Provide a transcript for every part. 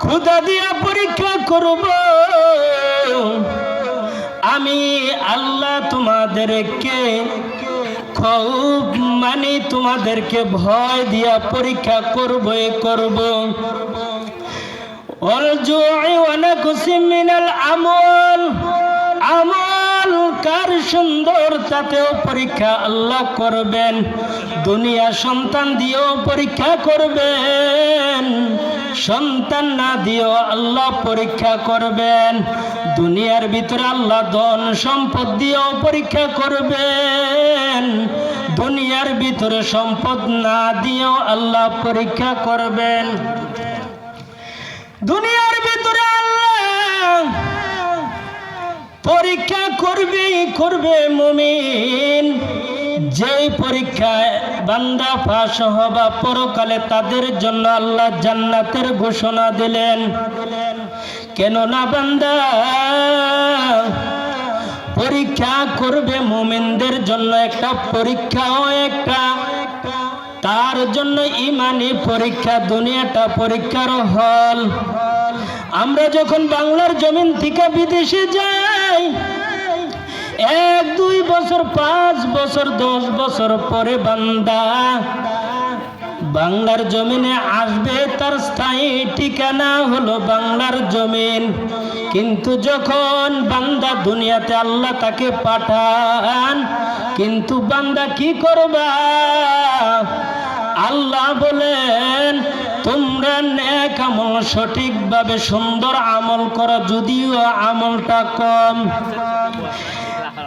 ক্ষুদা দিয়া পরীক্ষা করব। আমি আল্লাহ তোমাদেরকে খুব মানে তোমাদেরকে ভয় দিয়া পরীক্ষা করব। এ করব অর্জু আমল। আমল কার সুন্দর তাতেও পরীক্ষা আল্লাহ করবেন। দুনিয়া সন্তান দিয়েও পরীক্ষা করবেন। সন্তান না দিয়েও আল্লাহ পরীক্ষা করবেন। দুনিয়ার ভিতরে আল্লাহ ধন সম্পদ দিয়েও পরীক্ষা করবেন। দুনিয়ার ভিতরে সম্পদ না দিয়েও আল্লাহ পরীক্ষা করবেন। দুনিয়ার পরীক্ষা করবে করবে মুমিন। যেই পরীক্ষায় বান্দা পাশ হবা, পরকালে তাদের জন্য আল্লাহ জান্নাতের ঘোষণা দিলেন। কেন না বান্দা, পরীক্ষা করবে মুমিনদের জন্য একটা পরীক্ষাও একটা। তার জন্য ইমানি পরীক্ষা, দুনিয়াটা পরীক্ষার হল। আমরা যখন বাংলার জমিন থেকে বিদেশে যাই, এক, দুই বছর, পাঁচ বছর, দশ বছর পরে বান্দা বাংলার জমিনে আসবে, তার স্থায়ী ঠিকানা হলো বাংলার জমিন। কিন্তু যখন বান্দা দুনিয়াতে আল্লাহ তাকে পাঠান, কিন্তু বান্দা কি করবা? আল্লাহ বলেন সঠিকভাবে সুন্দর আমল করো, যদিও আমলটা কম।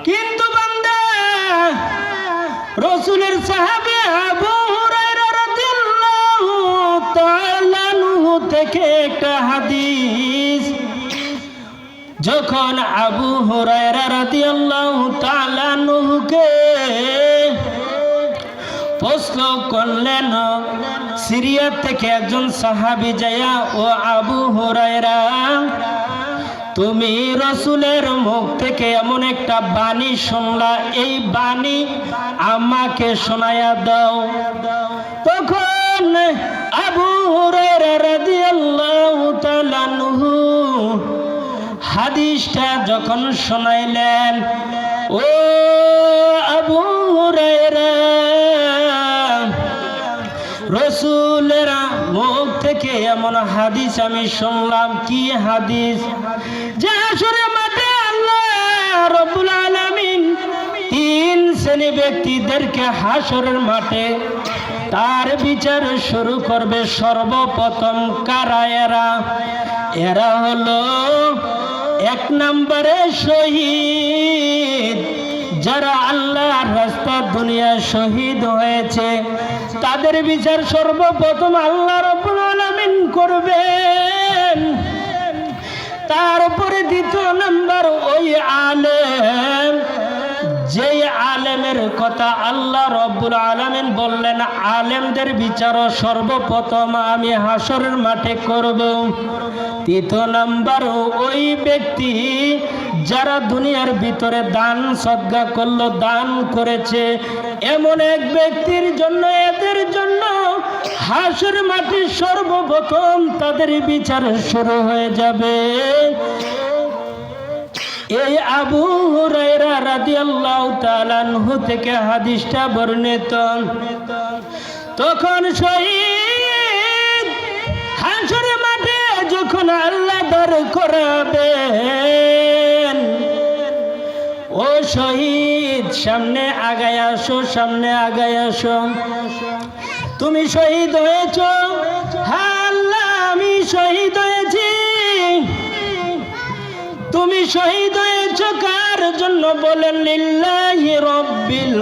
কিন্তু রসুলের সাহাবে যখন আবু হুরায়রা রাদিয়াল্লাহু তাআলা আনহুকে প্রশ্ন করলেন, সিরিয়া থেকে একজন সাহাবি যায়া, ও আবু হুরায়রা, তুমি রসুলের মুখ থেকে এমন একটা বাণী শুনলা? এই বাণী আমাকে শোনায়া দাও। তখন আবু হাদিসটা যখন শোনাইলেন, ও আবু হুরায়রা এমন হাদিস আমি শুনলাম, কি হাদিস? ব্যক্তিদেরকে হাসরের মাঠে তার বিচার শুরু করবে সর্বপ্রথম কারা এরা? এরা হলো এক নম্বরে শহীদ। যারা আল্লাহর রাস্তা দুনিয়ায় শহীদ হয়েছে, তাদের বিচার সর্বপ্রথম আল্লাহ রব্বুল আলামিন করবেন। তারপরে দ্বিতীয় নাম্বার ওই আলেম। যেই আলেমের কথা আল্লাহ রব্বুল আলামিন বললেন, আলেমদের বিচারও সর্বপ্রথম আমি হাসরের মাঠে করব। তৃতীয় নাম্বার ওই ব্যক্তি যারা দুনিয়ার ভিতরে দান সদ্গা করল, দান করেছে, এমন এক ব্যক্তির জন্য, এদের জন্য হাসর মাঠে সর্বপ্রথম তাদের বিচার শুরু হয়ে যাবে। এই আবু হুরায়রা রাদিয়াল্লাহু তাআলা আনহু থেকে হাদিসটা বর্ণিত। তখন শহীদ হাসরের মাঠে যখন আল্লাহ দর করাবেন, ও শহীদ সামনে আগায় আসো, সামনে আগায় আসো। তুমি শহীদ হয়েছ। হ্যাঁ আল্লাহ আমি শহীদ হয়েছি। তুমি শহীদ হয়েছ কার জন্য বলেন লিল্লাহি রব্বিল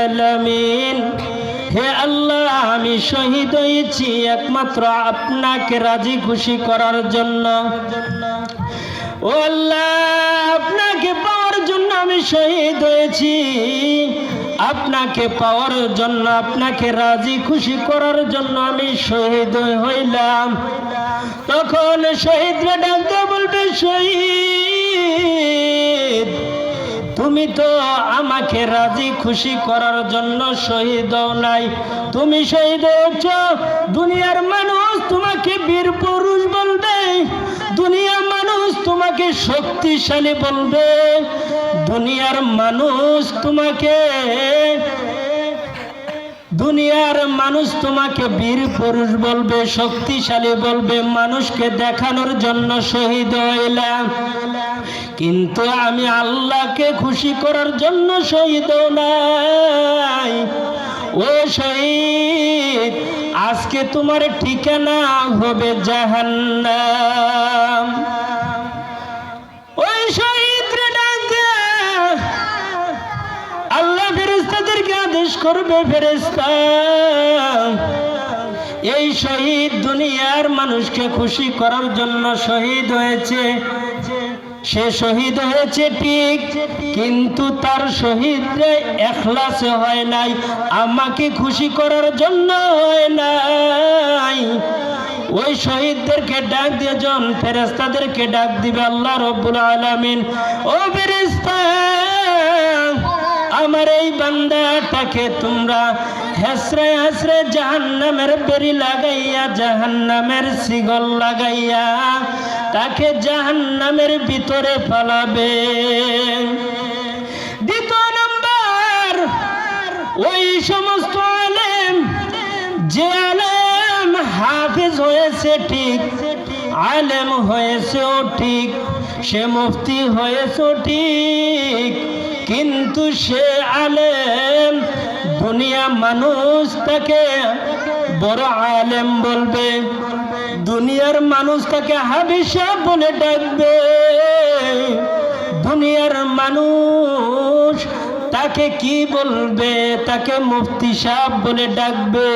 আলামিন। হে আল্লাহ, আমি শহীদ হয়েছি একমাত্র আপনাকে রাজি খুশি করার জন্য। ও আল্লাহ, আপনাকে পাওয়ার জন্য আমি শহীদ হয়েছি। আপনাকে পাওয়ার জন্য, আপনাকে রাজি, খুশি করার জন্য আমি শহীদ হইলাম। তখন শহীদরা ডাকতে বলবে, শহীদ, তুমি তো আমাকে রাজি, খুশি করার জন্য শহীদ নাই। তুমি শহীদ হয়েছ, দুনিয়ার মানুষ তোমাকে বীর পুরুষ বলবে। তোমাকে শক্তিশালী বলবে, দুনিয়ার মানুষ তোমাকে, দুনিয়ার মানুষ তোমাকে বীর পুরুষ বলবে, শক্তিশালী বলবে, মানুষকে দেখানোর জন্য শহীদ হইলাম। কিন্তু আমি আল্লাহকে খুশি করার জন্য শহীদ নাই। ও শহীদ, আজকে তোমার ঠিকানা হবে জাহান্নাম। আদেশ করবে ফেরেস্তা এই শহীদ দুনিয়ার মানুষকে খুশি করার জন্য শহীদ হয়েছে। সে শহীদ হয়েছে ঠিক, কিন্তু তার শহীদরে এখলাসে হয় নাই, আমাকে খুশি করার জন্য হয় নাই। ওই শহীদদেরকে ডাক দিয়ে জন ফেরেস্তাদেরকে ডাক দিবে আল্লাহ রব্বুল আলামিন। ও ফেরেস্তা আমার এই বান্দাটাকে তোমরা হেসরে হেসরে জাহান্নামের বেরি লাগাইয়া, জাহান্নামের শিগল লাগাইয়া তাকে জাহান্নামের ভিতরে ফালাবে। দ্বিতীয় নাম্বার, ওই সমস্ত আলেম, যে আলেম হাফেজ হয়েছে ঠিক, আলেম হয়েছেও ঠিক, সে মুফতি হয়েছেও ঠিক কিন্তু সে আলেম, দুনিয়া মানুষ তাকে বড় আলেম বলবে। দুনিয়ার মানুষ তাকে হাবিসা বলে ডাকবে। দুনিয়ার মানুষ তাকে কি বলবে? তাকে মুফতি সাহেব বলে ডাকবে।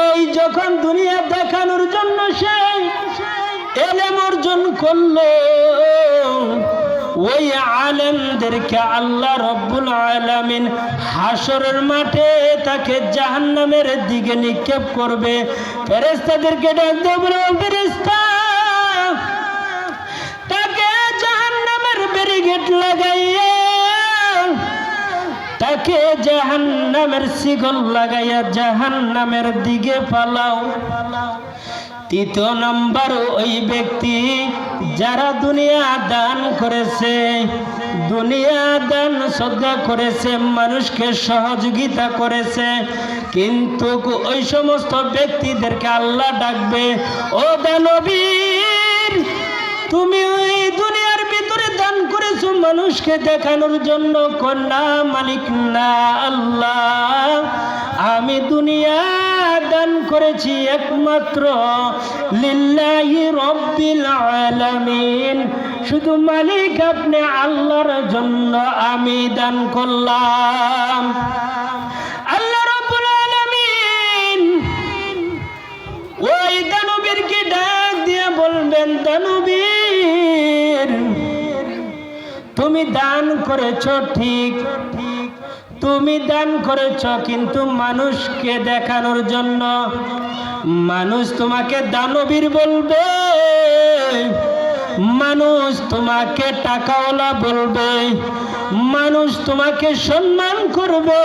এই যখন দুনিয়া দেখানোর জন্য সে এলেম অর্জন করল ওই আলেমদেরকে আল্লাহ রব্বুল আলামিন হাসরের মাঠে তাকে জাহান্নামের দিকে নিক্ষেপ করবে। ফেরেস্তাদেরকে ডাক দেবো ফেরেস্তা তাকে জাহান্নামের ব্যারিগেট লাগাইয়া, তাকে জাহান্নামের লাগাইয়া জাহান্নামের দিকে পালাও। তৃতীয় নম্বর ওই ব্যক্তি যারা দুনিয়া দান করেছে, দুনিয়া দান শ্রদ্ধা করেছে, মানুষকে সহযোগিতা করেছে, কিন্তু ওই সমস্ত ব্যক্তিদেরকে আল্লাহ ডাকবে, ও দানবীর, তুমি করেছ মানুষকে দেখানোর জন্য কন্যা মালিক না আল্লাহ। আমি দুনিয়া দান করেছি একমাত্র লিল্লাহি রব্বিল আলামিন। শুধু মালিক আপনি আল্লাহর জন্য আমি দান করলাম। আল্লাহ রব্বুল আলামিন ওই দানবীরকে ডাক দিয়ে বলবেন দানবীর তুমি দান করেছ, ঠিক। তুমি দান করেছ, কিন্তু মানুষকে দেখানোর জন্য। মানুষ তোমাকে দানবীর বলবে। মানুষ তোমাকে টাকাওয়ালা বলবে। মানুষ তোমাকে সম্মান করবে।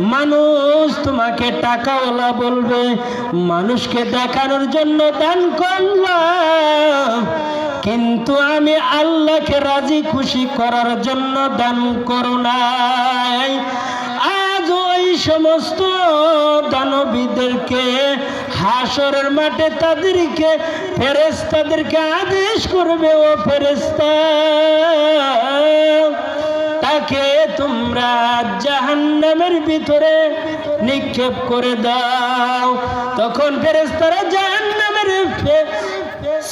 মানুষ তোমাকে টাকাওয়ালা বলবে। মানুষকে দেখানোর জন্য দান করলাম। কিন্তু আমি আল্লাহকে রাজি খুশি করার জন্য দান করো নাই। আজ ওই সমস্ত দানবীদেরকে হাসরের মাঠে তাদেরকে ফেরেস তাদেরকে আদেশ করবে, ও ফেরেস্তা তাকে তোমরা জাহান্নামের ভিতরে নিক্ষেপ করে দাও। তখন ফেরেস্তারা জাহান্নামের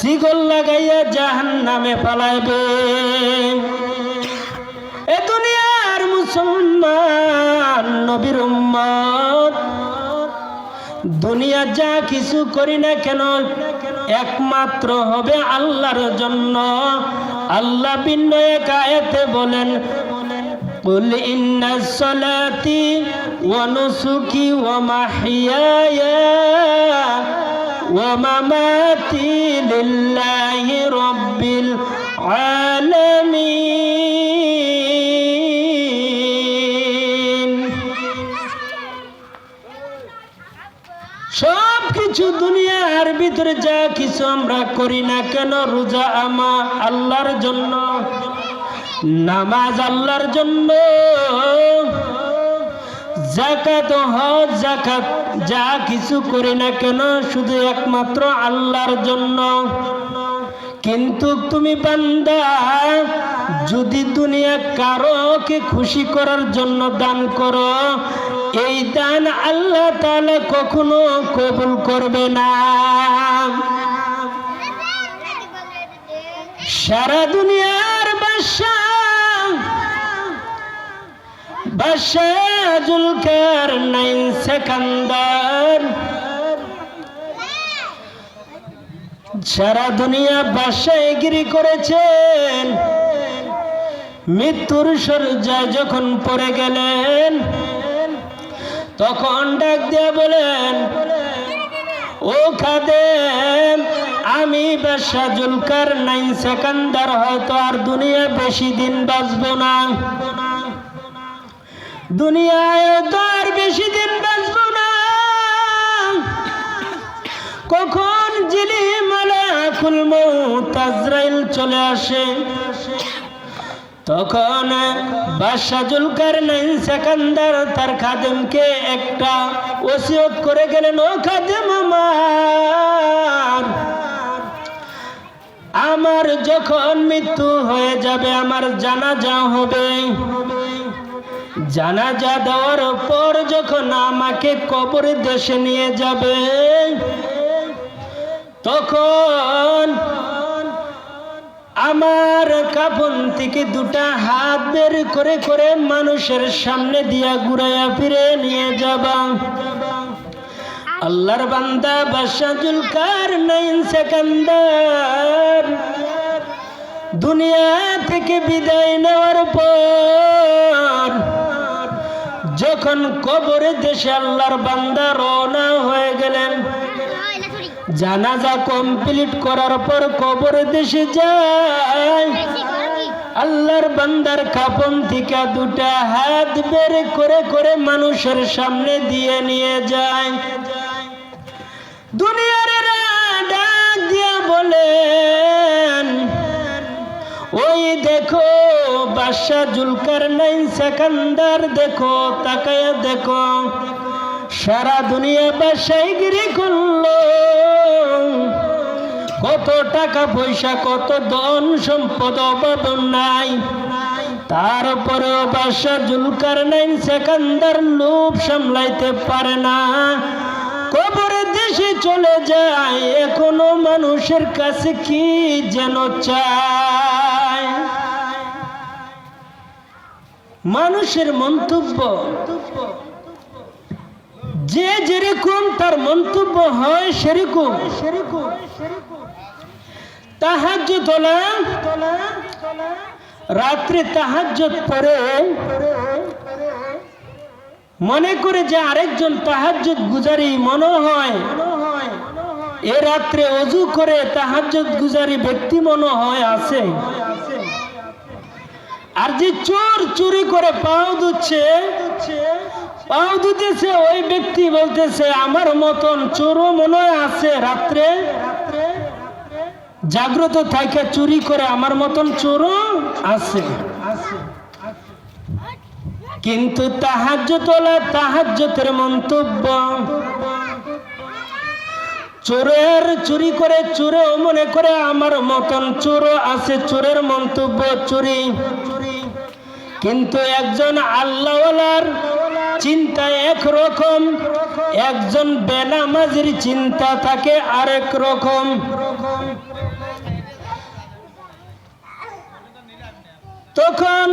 ফে- শিকল লাগাইয়া জাহান্নামে পালাইবে এ দুনিয়ার মুসলমান নবীর উম্মত দুনিয়া যা কিছু করি না কেন একমাত্র হবে আল্লাহর জন্য আল্লাহ ভিন্ন এক আয়াতে বলেন قل إن صلاتي ونسكي ومحياي ومماتي لله رب العالمين সব কিছু দুনিয়ার ভিতরে যা কিছু আমরা করি না কেন রোজা আমা আল্লাহর জন্য নামাজ আল্লাহর জন্য জাকাত হজ জাকাত যা কিছু করি না কেন, শুধু একমাত্র আল্লাহর জন্য। কিন্তু তুমি বান্দা, যদি দুনিয়া কারোকে খুশি করার জন্য দান করো, এই দান আল্লাহ তাআলা কখনো কবুল করবে না। সারা দুনিয়ার বাদশা বাদশাহ জুলকার নাইন সেকান্দার। সারা দুনিয়া বাসায়গিরি করেছেন। মৃত্যুর সজ্জায় যখন পড়ে গেলেন, তখন ডাক দিয়ে বলেন, ও খাদেম আমি বাদশাহ জুলকার নাইন সেকান্দার, হয়তো আর দুনিয়া বেশি দিন বাঁচব না। দুনিয়ায় তো আর বেশি দিন বাঁচব না। কখন জিলি মালাকুল মউত আজরাইল চলে আসে, তখন বাদশাহ জুলকার নাইন সেকান্দার তার খাদেমকে একটা ওসিয়ত করে গেলেন, ও খাদেম আমার আমার যখন মৃত্যু হয়ে যাবে, আমার জানাজা হবে। জানাজা দেওয়ার পর যখন আমাকে কবরের দেশে নিয়ে যাবে, তখন আমার কাপন থেকে দুটা হাত বের করে করে মানুষের সামনে দিয়া ঘুরাইয়া ফিরে নিয়ে যাবা। আল্লাহর বান্দা বাসাজুল কার নাইন সেকান্দার দুনিয়া থেকে বিদায় নেওয়ার পর যখন কবরে দেশে আল্লাহর বান্দা রওনা হয়ে গেলেন, জানাজা কমপ্লিট করার পর কবর দেশে যায়। আল্লাহর বান্দার কাপন থেকে দুটা হাত বের করে করে মানুষের সামনে দিয়ে নিয়ে যায়। দুনিয়ার ডাক দিয়া বলেন ওই দেখো বাদশাহ জুলকার নাইন সেকান্দার দেখো, তাকায়া দেখো, সারা দুনিয়া বাসাইগিরি করল। কত টাকা পয়সা, কত ধন সম্পদ, অভাব নাই। তারপরেও বাদশাহ জুলকার নাইন সেকান্দার লোভ সামলাইতে পারে না। কবরের দেশে চলে যায়, এখনও মানুষের কাছে কি যেন চায়? মানুষের মন্তব্য। যে যেরকম তার মন্তব্য হয় সেরকম। তাহাজ তোলা রাত্রে তাহাজ পরে। মনে করে যে আরেকজন তাহাজ গুজারি মনে হয় এ রাত্রে অজু করে তাহাজ গুজারি ব্যক্তি মনে হয় আছে। আর যে চোর চুরি করে পাও দিচ্ছে, পাও দিতেছে, ওই ব্যক্তি বলতেছে, আমার মতন চোরও মনে আছে রাত্রে। জাগ্রত থাকে চুরি করে আমার মতন চোরও আছে। কিন্তু তাহাজ্য তোলা তাহাজ্যতের মন্তব্য। চোরের চুরি করে, চোরেও মনে করে, আমার মতন চোরও আছে। চোরের মন্তব্য, চুরি। কিন্তু একজন আল্লাহওয়ালার চিন্তা একরকম, একজন বেনামাজির চিন্তা থাকে আরেক রকম তখন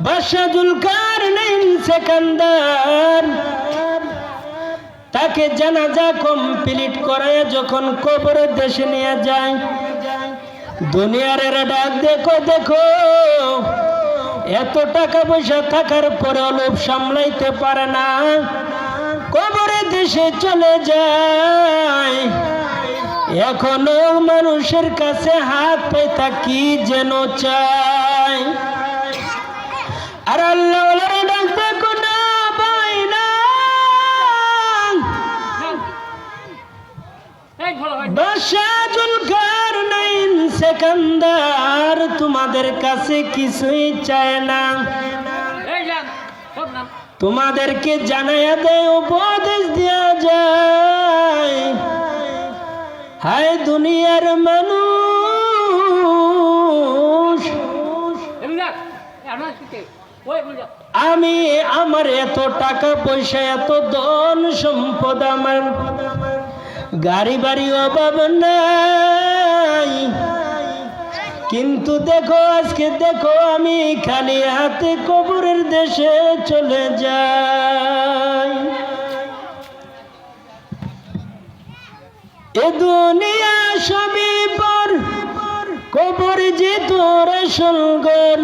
বাসাজুল কারনাইন সেকান্দার তাকে জানাজা কমপ্লিট করে যখন কবরের দেশে নিয়ে যায় দুনিয়ার এরা ডাক দেখো দেখো এত টাকা পয়সা থাকার পরে লোভ সামলাইতে পারে না কবরের দেশে চলে যায় এখনও মানুষের কাছে হাত পেতা কি যেন চায় আর আল্লাহ ওলারে কারনাইন সেকান্দার তোমাদের কাছে কিছুই চায় না। তোমাদেরকে জানাইয়া দেয় উপদেশ দেওয়া যায়। হায় দুনিয়ার মানুষ। আমি আমার এত টাকা পয়সা এত ধন সম্পদ আমার। গাড়ি বাড়ি অভাব নাই। কিন্তু দেখো, আজকে দেখো, আমি খালি হাতে কবরের দেশে চলে যাই। এ দুনিয়া সবই পর, কবর যে তোর সঙ্গর।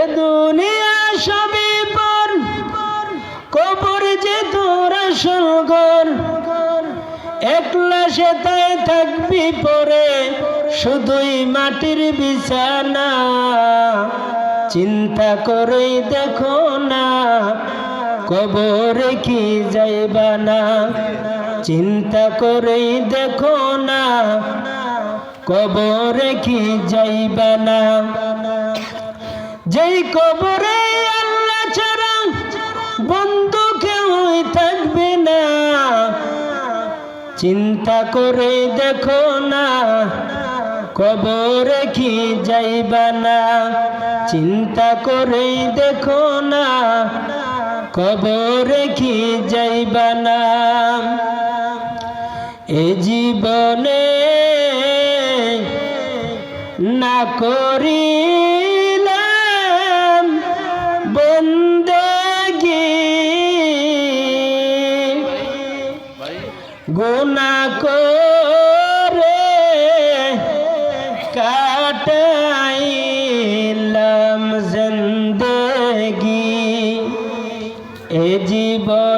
এ দুনিয়া সবই পর, কবর যে তোর সঙ্গর। একলা সেতায় থাকবি পরে শুধুই মাটির বিছানা। চিন্তা করেই দেখো না, কবরে কি যাইবা না। চিন্তা করেই দেখো না, কবরে কি যাইবা না। যেই কবরে আল্লাহ ছাড়া বন্ধু কেউই থাকবে না। চিন্তা করে দেখো না কবরে কি যাইবা না? চিন্তা করে দেখো না। কবরে কি যাইবা না? এ জীবনে না করিলাম এ জীবনে